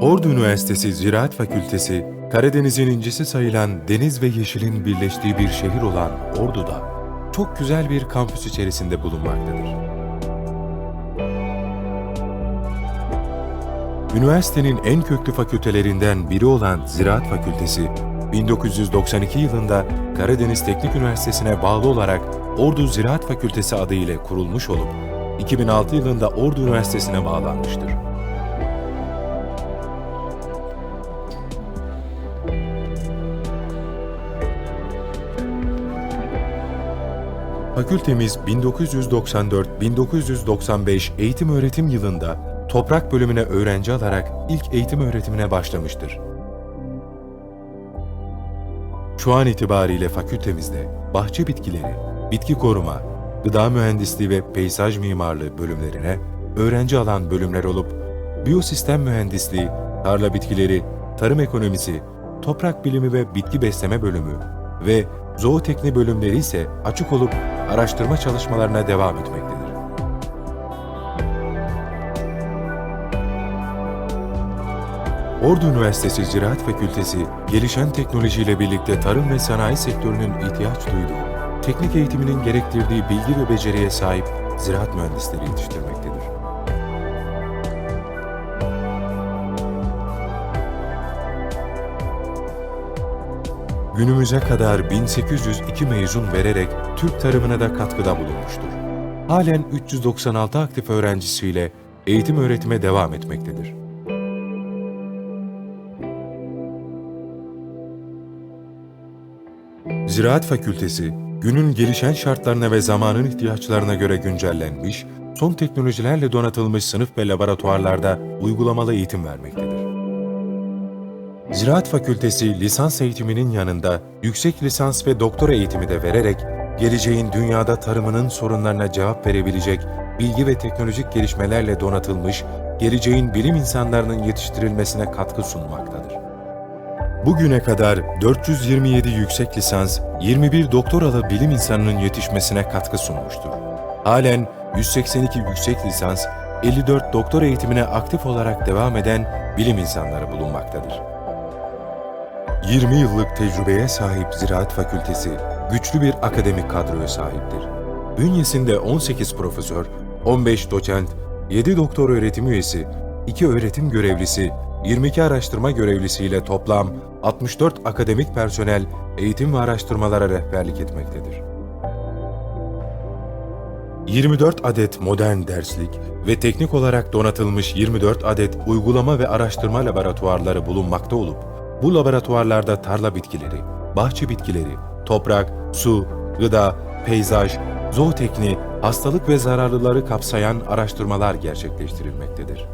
Ordu Üniversitesi Ziraat Fakültesi, Karadeniz'in incisi sayılan deniz ve yeşilin birleştiği bir şehir olan Ordu'da çok güzel bir kampüs içerisinde bulunmaktadır. Üniversitenin en köklü fakültelerinden biri olan Ziraat Fakültesi, 1992 yılında Karadeniz Teknik Üniversitesi'ne bağlı olarak Ordu Ziraat Fakültesi adı ile kurulmuş olup, 2006 yılında Ordu Üniversitesi'ne bağlanmıştır. Fakültemiz 1994-1995 eğitim öğretim yılında toprak bölümüne öğrenci alarak ilk eğitim öğretimine başlamıştır. Şu an itibariyle fakültemizde bahçe bitkileri, bitki koruma, gıda mühendisliği ve peyzaj mimarlığı bölümlerine öğrenci alan bölümler olup, biyosistem mühendisliği, tarla bitkileri, tarım ekonomisi, toprak bilimi ve bitki besleme bölümü ve zootekni bölümleri ise açık olup araştırma çalışmalarına devam etmektedir. Ordu Üniversitesi Ziraat Fakültesi, gelişen teknolojiyle birlikte tarım ve sanayi sektörünün ihtiyaç duyduğu, teknik eğitiminin gerektirdiği bilgi ve beceriye sahip ziraat mühendisleri yetiştirmektedir. Günümüze kadar 1802 mezun vererek Türk tarımına da katkıda bulunmuştur. Halen 396 aktif öğrencisiyle eğitim öğretime devam etmektedir. Ziraat Fakültesi, günün gelişen şartlarına ve zamanın ihtiyaçlarına göre güncellenmiş, son teknolojilerle donatılmış sınıf ve laboratuvarlarda uygulamalı eğitim vermektedir. Ziraat Fakültesi lisans eğitiminin yanında yüksek lisans ve doktora eğitimi de vererek geleceğin dünyada tarımının sorunlarına cevap verebilecek bilgi ve teknolojik gelişmelerle donatılmış geleceğin bilim insanlarının yetiştirilmesine katkı sunmaktadır. Bugüne kadar 427 yüksek lisans, 21 doktoralı bilim insanının yetişmesine katkı sunmuştur. Halen 182 yüksek lisans, 54 doktor eğitimine aktif olarak devam eden bilim insanları bulunmaktadır. 20 yıllık tecrübeye sahip Ziraat Fakültesi, güçlü bir akademik kadroya sahiptir. Bünyesinde 18 profesör, 15 doçent, 7 doktor öğretim üyesi, 2 öğretim görevlisi, 22 araştırma görevlisiyle toplam 64 akademik personel eğitim ve araştırmalara rehberlik etmektedir. 24 adet modern derslik ve teknik olarak donatılmış 24 adet uygulama ve araştırma laboratuvarları bulunmakta olup, bu laboratuvarlarda tarla bitkileri, bahçe bitkileri, toprak, su, gıda, peyzaj, zootekni, hastalık ve zararlıları kapsayan araştırmalar gerçekleştirilmektedir.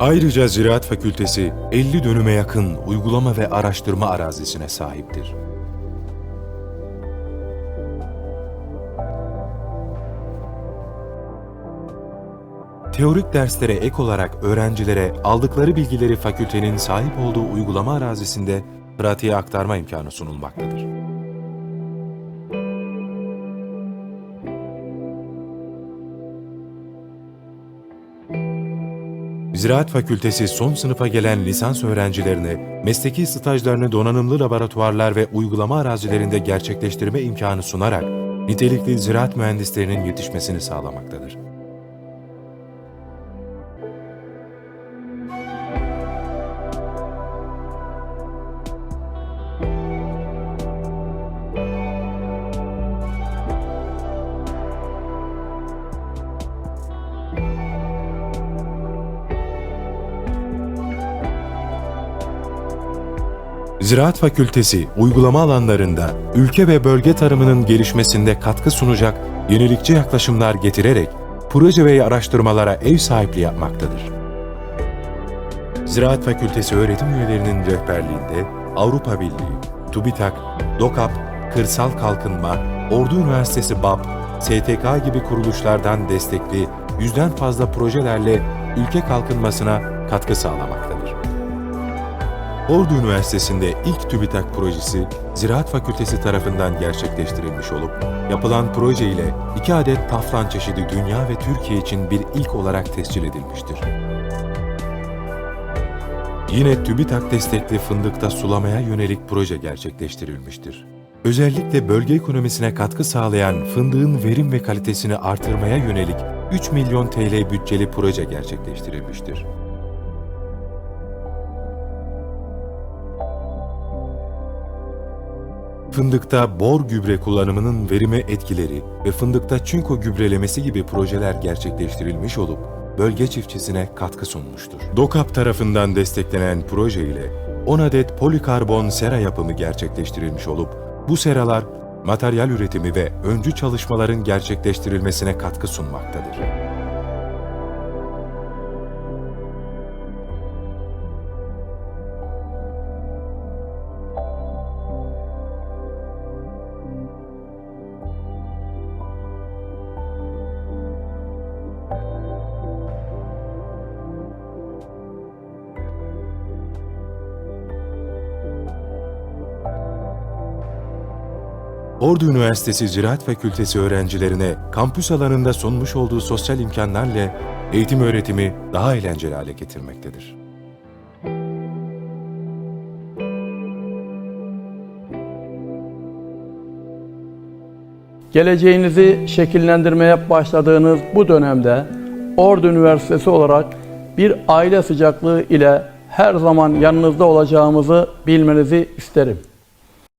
Ayrıca Ziraat Fakültesi 50 dönüme yakın uygulama ve araştırma arazisine sahiptir. Teorik derslere ek olarak öğrencilere aldıkları bilgileri fakültenin sahip olduğu uygulama arazisinde pratiğe aktarma imkanı sunulmaktadır. Ziraat Fakültesi son sınıfa gelen lisans öğrencilerine mesleki stajlarını donanımlı laboratuvarlar ve uygulama arazilerinde gerçekleştirme imkanı sunarak nitelikli ziraat mühendislerinin yetişmesini sağlamaktadır. Ziraat Fakültesi uygulama alanlarında ülke ve bölge tarımının gelişmesinde katkı sunacak yenilikçi yaklaşımlar getirerek proje ve araştırmalara ev sahipliği yapmaktadır. Ziraat Fakültesi öğretim üyelerinin rehberliğinde Avrupa Birliği, TÜBİTAK, DOKAP, Kırsal Kalkınma, Ordu Üniversitesi BAP, STK gibi kuruluşlardan destekli yüzden fazla projelerle ülke kalkınmasına katkı sağlamaktadır. Ordu Üniversitesi'nde ilk TÜBİTAK projesi Ziraat Fakültesi tarafından gerçekleştirilmiş olup, yapılan proje ile iki adet taflan çeşidi dünya ve Türkiye için bir ilk olarak tescil edilmiştir. Yine TÜBİTAK destekli fındıkta sulamaya yönelik proje gerçekleştirilmiştir. Özellikle bölge ekonomisine katkı sağlayan fındığın verim ve kalitesini artırmaya yönelik 3 milyon TL bütçeli proje gerçekleştirilmiştir. Fındıkta bor gübre kullanımının verime etkileri ve fındıkta çinko gübrelemesi gibi projeler gerçekleştirilmiş olup bölge çiftçisine katkı sunmuştur. DOKAP tarafından desteklenen proje ile 10 adet polikarbon sera yapımı gerçekleştirilmiş olup bu seralar materyal üretimi ve öncü çalışmaların gerçekleştirilmesine katkı sunmaktadır. Ordu Üniversitesi Ziraat Fakültesi öğrencilerine kampüs alanında sunmuş olduğu sosyal imkanlarla eğitim öğretimi daha eğlenceli hale getirmektedir. Geleceğinizi şekillendirmeye başladığınız bu dönemde Ordu Üniversitesi olarak bir aile sıcaklığı ile her zaman yanınızda olacağımızı bilmenizi isterim.